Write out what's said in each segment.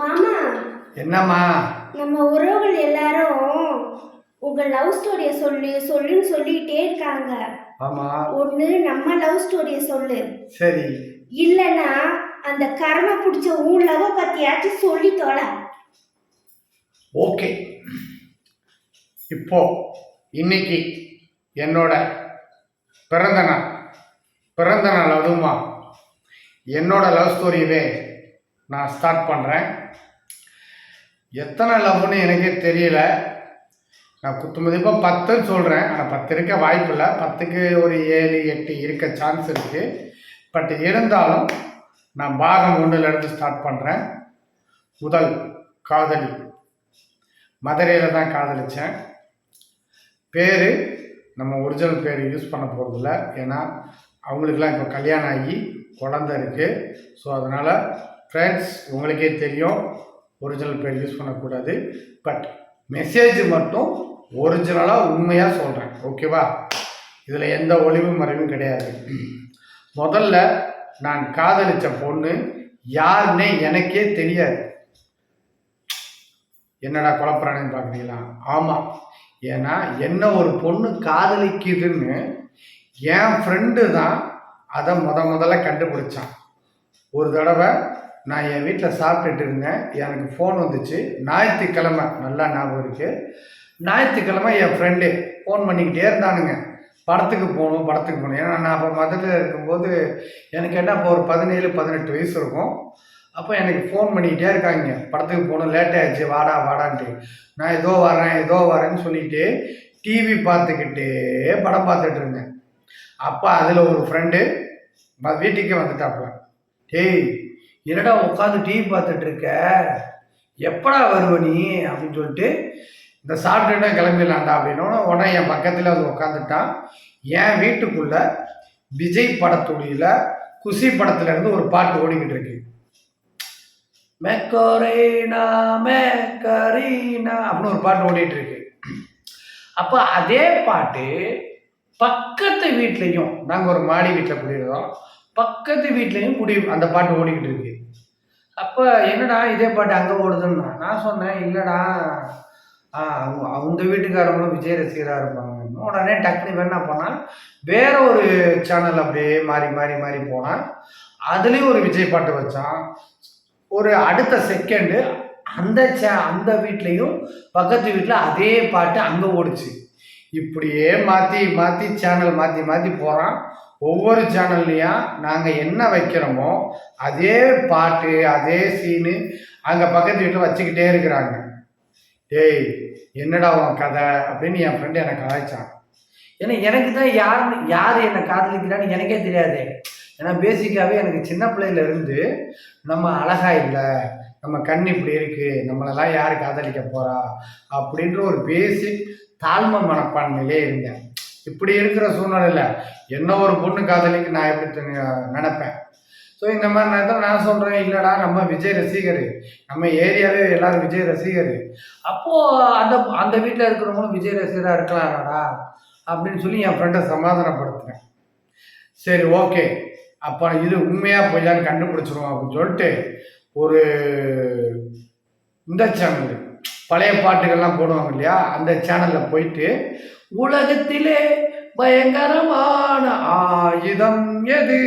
மாமா என்னம்மா? நம்ம உறவுகள் எல்லாரும் உங்க லவ் ஸ்டோரியை சொல்லு சொல்லுன்னு சொல்லிட்டே இருக்காங்க. ஆமா. ஒன்று நம்ம லவ் ஸ்டோரியை சொல்லு. சரி. இல்லைன்னா அந்த கர்ம பிடிச்ச உன் லவ் பத்தியாச்சும் சொல்லி தொலை. ஓகே. இப்போ இன்னைக்கு என்னோட பிறந்த நாள். பிறந்த நாள் அதுவுமா. என்னோட லவ் ஸ்டோரியவே நான் ஸ்டார்ட் பண்ணுறேன் எத்தனை லவ்னு எனக்கே தெரியல. நான் குத்து மதிப்பாக பத்துன்னு சொல்கிறேன் ஆனால் பத்து இருக்க வாய்ப்பு இல்லை. பத்துக்கு ஒரு ஏழு எட்டு இருக்க சான்ஸ் இருக்குது பட் இருந்தாலும் நான் பாகம் ஒன்றுலேருந்து ஸ்டார்ட் பண்ணுறேன் முதல் காதலி. மதுரையில் தான் காதலிச்சேன். பேர் நம்ம ஒரிஜினல் பேர் யூஸ் பண்ண போகிறதில்ல ஏன்னா அவங்களுக்கெல்லாம் இப்போ கல்யாணம் ஆகி குழந்த இருக்குது ஸோ அதனால் ஃப்ரெண்ட்ஸ் உங்களுக்கே தெரியும் ஒரிஜினல் பேர் யூஸ் பண்ணக்கூடாது. பட் மெசேஜ் மட்டும் ஒரிஜினலாக உண்மையாக சொல்கிறேன் ஓகேவா இதில் எந்த ஒளிவு மறைவும் கிடையாது. முதல்ல நான் காதலித்த பொண்ணு யாருன்னே எனக்கே தெரியாது. என்னடா குழப்பறானு பார்க்குறீங்களா ஆமாம் ஏன்னா என்ன ஒரு பொண்ணு காதலிக்குதுன்னு என் ஃப்ரெண்டு தான் அதை முத முதல்ல கண்டுபிடிச்சான். ஒரு தடவை நான் என் வீட்டில் சாப்பிட்டுட்டு இருந்தேன். எனக்கு ஃபோன் வந்துச்சு. ஞாயிற்றுக்கிழமை நல்லா ஞாபகம் இருக்குது ஞாயிற்றுக்கிழமை என் ஃப்ரெண்டு ஃபோன் பண்ணிக்கிட்டே இருந்தானுங்க. படத்துக்கு போகணும் படத்துக்கு போகணும். ஏன்னா நான் அப்போ மதுரையில் இருக்கும்போது எனக்கு என்ன இப்போ ஒரு பதினேழு பதினெட்டு வயசு இருக்கும். அப்போ எனக்கு ஃபோன் பண்ணிக்கிட்டே இருக்காங்க. படத்துக்கு போகணும் லேட் ஆயிடுச்சு. வாடா வாடான்ட்டு. நான் ஏதோ வரேன் ஏதோ வரேன்னு சொல்லிட்டு டிவி பார்த்துக்கிட்டே படம் பார்த்துட்டு இருந்தேன். அப்போ அதில் ஒரு ஃப்ரெண்டு வீட்டுக்கே வந்துட்டாப்புல. டேய் என்னடா உட்காந்து டிவி பார்த்துட்டு இருக்க எப்படா வருவ நீ? அப்படின்னு சொல்லிட்டு இந்த சாப்பிட்டுட்டா கிளம்பிடலாம்டா அப்படின்னோட உடனே என் பக்கத்தில் வந்து உட்காந்துட்டான் என் வீட்டுக்குள்ள விஜய் படத்துடியில் குஷி படத்துல இருந்து ஒரு பாட்டு ஓடிக்கிட்டு இருக்கு. மெக்கரீனா மெக்கரீனா அப்படின்னு ஒரு பாட்டு ஓடிட்டு இருக்கு. அப்போ அதே பாட்டு பக்கத்து வீட்லேயும் நாங்கள் ஒரு மாடி வீட்டில் குடியிருந்தோம். பக்கத்து வீட்லேயும் குடி அந்த பாட்டு ஓடிக்கிட்டு இருக்கு. அப்போ என்னடா இதே பாட்டு அங்கே ஓடுதுன்னா? நான் சொன்னேன் இல்லைடா. அவங்க அவங்க வீட்டுக்காரங்களும் விஜய் ரசிகராக இருப்பாங்க உடனே டக்குனு என்ன போனால் வேற ஒரு சேனல் அப்படியே மாறி மாறி மாறி போனால் அதுலேயும் ஒரு விஜய் பாட்டு வச்சான். ஒரு அடுத்த செகண்டு அந்த சே அந்த வீட்லேயும் பக்கத்து வீட்டில் அதே பாட்டு அங்கே ஓடுச்சு. இப்படியே மாற்றி மாற்றி சேனல் மாற்றி மாற்றி போகிறான் ஒவ்வொரு சேனல்லையும் நாங்கள் என்ன வைக்கிறோமோ அதே பாட்டு அதே சீனு அங்கே பக்கத்து வீட்டில் வச்சுக்கிட்டே இருக்கிறாங்க. டேய் என்னடா உன் கதை? அப்படின்னு என் ஃப்ரெண்டு எனக்கு அழைச்சான். ஏன்னா எனக்கு தான் யார் யார் என்னை காதலிக்கிறான்னு எனக்கே தெரியாது. ஏன்னா பேசிக்காகவே எனக்கு சின்ன பிள்ளையில இருந்து நம்ம அழகா இல்லை நம்ம கண் இப்படி இருக்கு நம்மளெல்லாம் யார் காதலிக்க போறா அப்படின்ற ஒரு பேசிக் தாழ்மை மனப்பான்மையிலே இருந்தேன். இப்படி இருக்கிற சூழ்நிலையில் என்ன ஒரு பொண்ணு காதலிக்கு நான் எப்படி நினப்பேன் நினைப்பேன்? ஸோ இந்த மாதிரி நேரத்தில் நான் சொல்கிறேன் இல்லைடா நம்ம விஜய் ரசிகர். நம்ம ஏரியாவே எல்லாரும் விஜய் ரசிகர். அப்போது அந்த அந்த வீட்டில் இருக்கிறவங்களும் விஜய் ரசிகராக இருக்கலாம்டா அப்படின்னு சொல்லி என் ஃப்ரெண்டை சமாதானப்படுத்துகிறேன் சரி ஓகே அப்போ இது உண்மையாக பொய்யான்னு கண்டுபிடிச்சிருவோம் அப்படின்னு சொல்லிட்டு ஒரு இந்த சேனல் பழைய பாட்டுகள்லாம் போடுவாங்க இல்லையா? அந்த சேனலில் போயிட்டு உலகத்திலே பயங்கரமான ஆயுதம் எது?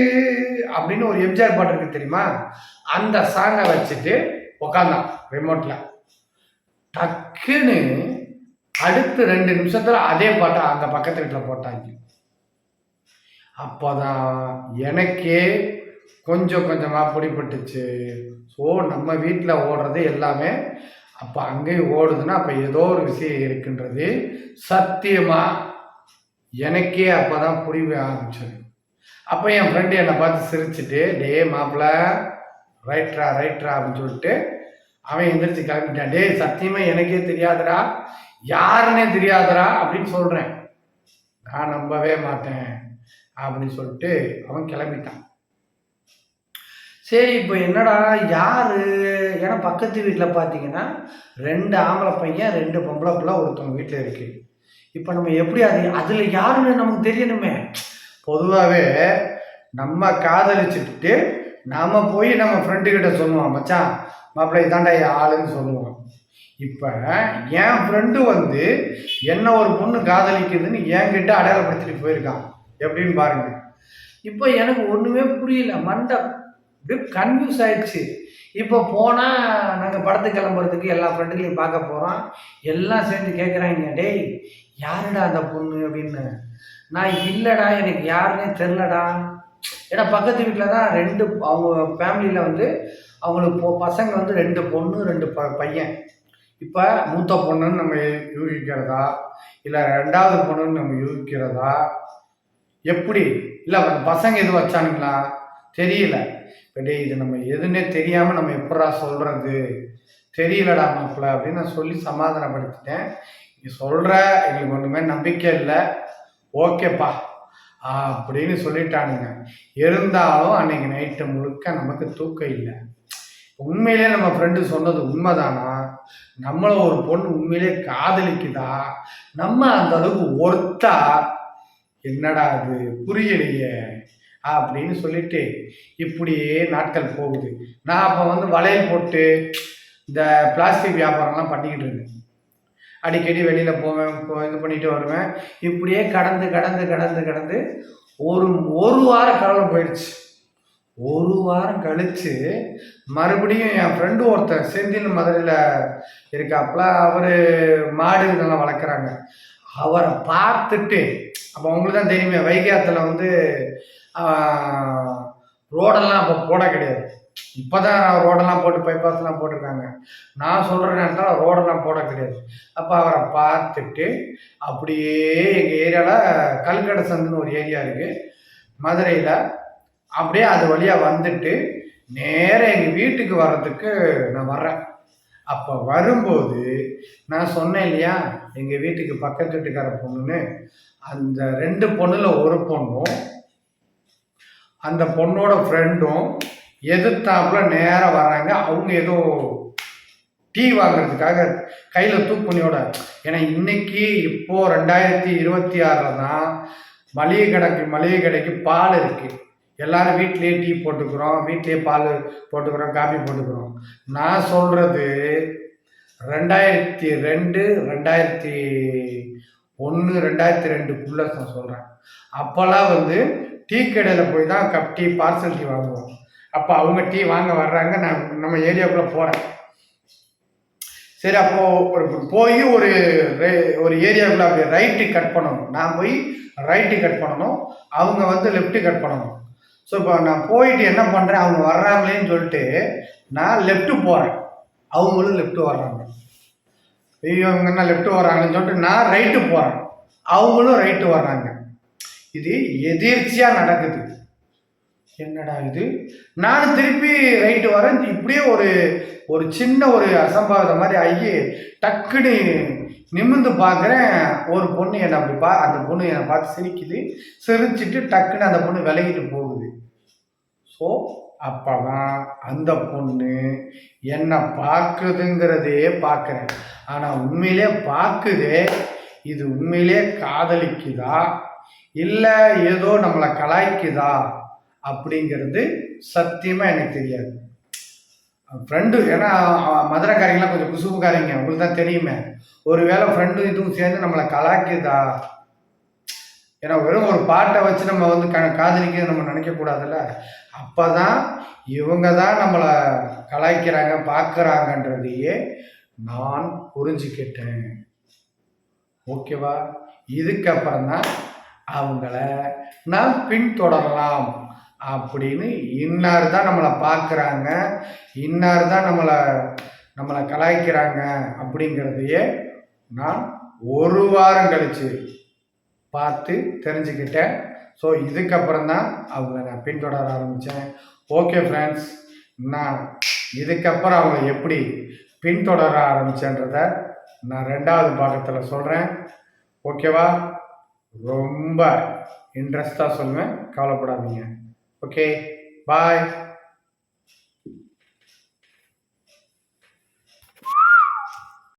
அப்படின்னு ஒரு எம்ஜிஆர் பாட்டு இருக்கு தெரியுமா? அந்த சாங்கை வச்சுட்டு உக்காந்தான் ரிமோட்டில் டக்குன்னு அடுத்து ரெண்டு நிமிஷத்துல அதே பாட்டை அந்த பக்கத்து வீட்டில் போட்டாங்க. அப்போதான் எனக்கே கொஞ்சம் கொஞ்சமாக பிடிபட்டுச்சு. ஸோ நம்ம வீட்டில் ஓடுறது எல்லாமே அப்போ அங்கேயும் ஓடுதுன்னா அப்போ ஏதோ ஒரு விஷயம் இருக்குன்றது. சத்தியமாக எனக்கே அப்போ தான் புரிய ஆரம்பிச்சது. அப்போ என் ஃப்ரெண்டு என்னை பார்த்து சிரிச்சுட்டு டே மாப்பிள்ள ரைட்ரா ரைட்ரா அப்படின்னு சொல்லிட்டு அவன் எந்திரிச்சு கிளம்பிட்டான். டேய் சத்தியமாக எனக்கே தெரியாதுடா? யாருன்னே தெரியாதுடா? அப்படின்னு சொல்கிறேன் நான் நம்பவே மாட்டேன் அப்படின்னு சொல்லிட்டு அவன் கிளம்பிட்டான். சரி இப்போ என்னடா யார்? ஏன்னா பக்கத்து வீட்டில் பார்த்தீங்கன்னா ரெண்டு ஆம்பளை பையன் ரெண்டு பொம்பளை பிள்ளை ஒருத்தவங்க வீட்டில் இருக்கு. இப்போ நம்ம எப்படி அது அதில் யாருன்னு நமக்கு தெரியணுமே. பொதுவாகவே நம்ம காதலிச்சுட்டு நாம் போய் நம்ம ஃப்ரெண்டுக்கிட்ட சொல்லுவோம் மச்சான் மாப்பிள்ளை இதாண்டா என் ஆளுன்னு சொல்லுவோம். இப்போ என் ஃப்ரெண்டு வந்து என்ன ஒரு பொண்ணு காதலிக்குதுன்னு என்கிட்ட அடையாளப்படுத்திட்டு போயிருக்கான். எப்படின்னு பாருங்க. இப்போ எனக்கு ஒன்றுமே புரியல. மண்டை கன்ஃபியூஸ் ஆயிடுச்சு. இப்போ போனால் நாங்கள் படத்துக்கு கிளம்புறதுக்கு எல்லா ஃப்ரெண்டுகளையும் பார்க்க போகிறோம் எல்லாம் சேர்ந்து கேட்குறாங்க டேய் யாருடா அந்த பொண்ணு? அப்படின்னு. நான் இல்லைடா எனக்கு யாருன்னே தெரிலடா ஏன்னா பக்கத்து வீட்டில் தான் ரெண்டு அவங்க ஃபேமிலியில் வந்து அவங்களுக்கு பொ- பசங்க வந்து ரெண்டு பொண்ணு ரெண்டு ப பையன். இப்போ மூத்த பொண்ணுன்னு நம்ம யூகிக்கிறதா? இல்லை ரெண்டாவது பொண்ணுன்னு நம்ம யூகிக்கிறதா? எப்படி? இல்லை அந்த பசங்க எதுவும் வச்சானுங்களா? தெரியல. இப்போ டேய் இது நம்ம எதுன்னே தெரியாமல் நம்ம எப்படா சொல்கிறது தெரியலடா மாப்பிள்ள அப்படின்னு நான் சொல்லி சமாதானப்படுத்திட்டேன். நீ சொல்கிற எங்களுக்கு ஒன்றுமே நம்பிக்கை இல்லை. ஓகேப்பா. அப்படின்னு சொல்லிட்டானுங்க. இருந்தாலும் அன்னைக்கு நைட்டு முழுக்க நமக்கு தூக்கம் இல்லை. உண்மையிலே நம்ம ஃப்ரெண்டு சொன்னது உண்மைதானா? நம்மளை ஒரு பொண்ணு உண்மையிலே காதலிக்குதா? நம்ம அந்த அளவுக்கு ஒர்த்தா? என்னடா அது புரியலையே. அப்படின்னு சொல்லிட்டு இப்படியே நாட்கள் போகுது. நான் அப்போ வந்து வளையல் போட்டு இந்த பிளாஸ்டிக் வியாபாரம்லாம் பண்ணிக்கிட்டு இருந்தேன். அடிக்கடி வெளியில் போவேன் இது பண்ணிட்டு வருவேன். இப்படியே கடந்து கடந்து கடந்து கடந்து ஒரு ஒரு வாரம் காலம் போயிடுச்சு. ஒரு வாரம் கழித்து மறுபடியும் என் ஃப்ரெண்டு ஒருத்தர் செந்தில் மதுரையில் இருக்காப்புல அவர் மாடு இதெல்லாம் வளர்க்குறாங்க. அவரை பார்த்துட்டு அப்போ அவங்களுக்கு தான் தெரியுமே வைகாத்தில் வந்து ரோடெல்லாம் அப்போ போட கிடையாது. இப்போ தான் ரோடெல்லாம் போட்டு பைபாஸ்லாம் போட்டிருக்காங்க. நான் சொல்கிற நேரத்தில் ரோடெல்லாம் போட கிடையாது. அப்போ அவரை பார்த்துட்டு அப்படியே எங்கள் ஏரியாவில் கல்கடை சந்துன்னு ஒரு ஏரியா இருக்குது மதுரையில் அப்படியே அது வழியாக வந்துட்டு நேராக எங்கள் வீட்டுக்கு வர்றதுக்கு நான் வர்றேன். அப்போ வரும்போது நான் சொன்னேன் இல்லையா எங்கள் வீட்டுக்கு பக்கத்து வீட்டுக்கார பொண்ணுன்னு. அந்த ரெண்டு பொண்ணில் ஒரு பொண்ணும் அந்த பொண்ணோட ஃப்ரெண்டும் எதிர்த்தாப்புல நேராக வராங்க. அவங்க ஏதோ டீ வாங்குறதுக்காக கையில் தூக்குமணியோட ஏன்னா இன்னைக்கு இப்போ ரெண்டாயிரத்தி இருபத்தி ஆறில் தான் மளிகை கடைக்கு மளிகை கடைக்கு பால் இருக்குது எல்லாரும் வீட்லேயே டீ போட்டுக்கிறோம் வீட்லேயே பால் போட்டுக்கிறோம் காபி போட்டுக்கிறோம். நான் சொல்கிறது ரெண்டாயிரத்தி ரெண்டு ரெண்டாயிரத்தி ஒன்று ரெண்டாயிரத்தி ரெண்டுக்குள்ளே நான் சொல்கிறேன் அப்போல்லாம் வந்து டீ கடையில் போய் தான் கப் டீ பார்சல் டீ வாங்குவோம். அப்போ அவங்க டீ வாங்க வர்றாங்க நான் நம்ம ஏரியாவுக்குள்ளே போகிறேன் சரி அப்போ ஒரு போய் ஒரு ஒரு ஏரியாவுக்குள்ள அப்படி ரைட்டு கட் பண்ணணும். நான் போய் ரைட்டு கட் பண்ணணும். அவங்க வந்து லெஃப்ட்டு கட் பண்ணணும். ஸோ இப்போ நான் போயிட்டு என்ன பண்ணுறேன் அவங்க வர்றாங்களேன்னு சொல்லிட்டு நான் லெஃப்ட்டு போகிறேன் அவங்களும் லெஃப்ட்டு வர்றாங்க. ஐயோ இவங்க என்ன லெஃப்ட்டு வராங்கன்னு சொல்லிட்டு நான் ரைட்டு போகிறேன் அவங்களும் ரைட்டு வர்றாங்க. இது எதிர்ச்சியாக நடக்குது. என்னடா இது? நான் திருப்பி ரைட்டு வரேன். இப்படியே ஒரு ஒரு சின்ன ஒரு அசம்பாவிதம் மாதிரி ஆகி டக்குன்னு நிமிர்ந்து பார்க்குறேன். ஒரு பொண்ணு என்னை அப்படி பா அந்த பொண்ணு என்னை பார்த்து சிரிக்குது. சிரிச்சிட்டு டக்குன்னு அந்த பொண்ணு விலகிட்டு போகுது. ஸோ அப்போ தான் அந்த பொண்ணு என்னை பார்க்குதுங்கிறதே பார்க்குறேன். ஆனால் உண்மையிலே பார்க்குதே இது உண்மையிலே காதலிக்குதா? இல்லை ஏதோ நம்மளை கலாய்க்குதா? அப்படிங்கிறது சத்தியமாக எனக்கு தெரியாது. ஃப்ரெண்டு ஏன்னா மதுரைக்காரங்களாம் கொஞ்சம் குசுபுக்காரங்க உங்களுக்கு தான் தெரியுமே. ஒருவேளை ஃப்ரெண்டும் இதுவும் சேர்ந்து நம்மளை கலாய்க்குதா? ஏன்னா வெறும் ஒரு பாட்டை வச்சு நம்ம வந்து க காதலிக்கிறது நம்ம நினைக்கக்கூடாதுல்ல? அப்போ தான் இவங்க தான் நம்மளை கலாய்க்கிறாங்க பார்க்குறாங்கன்றதையே நான் புரிஞ்சுக்கிட்டேன். ஓகேவா? இதுக்கப்புறம் தான் அவங்கள நான் பின்தொடரலாம் அப்படின்னு இன்னார் தான் நம்மளை பார்க்குறாங்க இன்னார் தான் நம்மளை நம்மளை கலாய்க்கிறாங்க அப்படிங்கிறதையே நான் ஒரு வாரம் கழிச்சு பார்த்து தெரிஞ்சுக்கிட்டேன். ஸோ இதுக்கப்புறம் தான் அவங்கள நான் பின்தொடர ஆரம்பித்தேன் ஓகே ஃப்ரெண்ட்ஸ் நான் இதுக்கப்புறம் அவங்கள எப்படி பின்தொடர ஆரம்பித்தேன்றத நான் ரெண்டாவது பாகத்தில் சொல்கிறேன் ஓகேவா ரொம்ப இன்ட்ரெஸ்டாக சொல்லுவேன். கவலைப்படாதீங்க. Okay bye